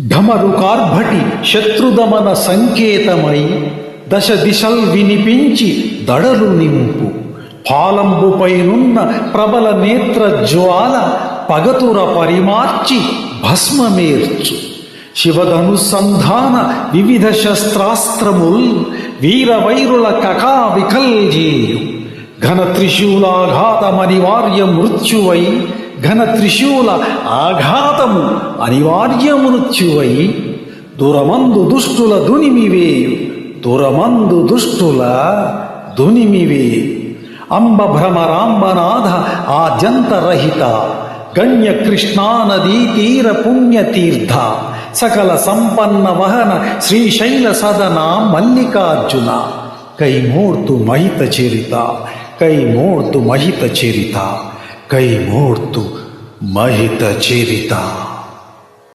ఢమరుకార్భటి శత్రుదమన సంకేతమై దశ దిశల్ వినిపించి దడలు నింపు. పాలంబుపైనున్న ప్రబల నేత్ర జ్వాల పగతుర పరిమార్చి భస్మమేర్చు. శివధనుసంధాన వివిధ శస్త్రాస్త్రముల్ వీరవైరుల కకా వికల్జేయు ఘన త్రిశూలాఘాతమనివార్య మృత్యువై ఘన త్రిశూల ఆఘాతము అనివార్య మృత్యువై దురమందు దుష్టుల దునిమివే దురమందు దుష్టుల దునిమివే. అంబ భ్రమరాంబనాథ ఆ గణ్య కృష్ణానదీ తీర పుణ్యతీర్థ సకల సంపన్న వహన శ్రీశైల సదన మల్లికార్జున కైమూర్తు మహిత చరిత కైమూర్తు మహిత చరిత కైమూర్తు మహిత చరిత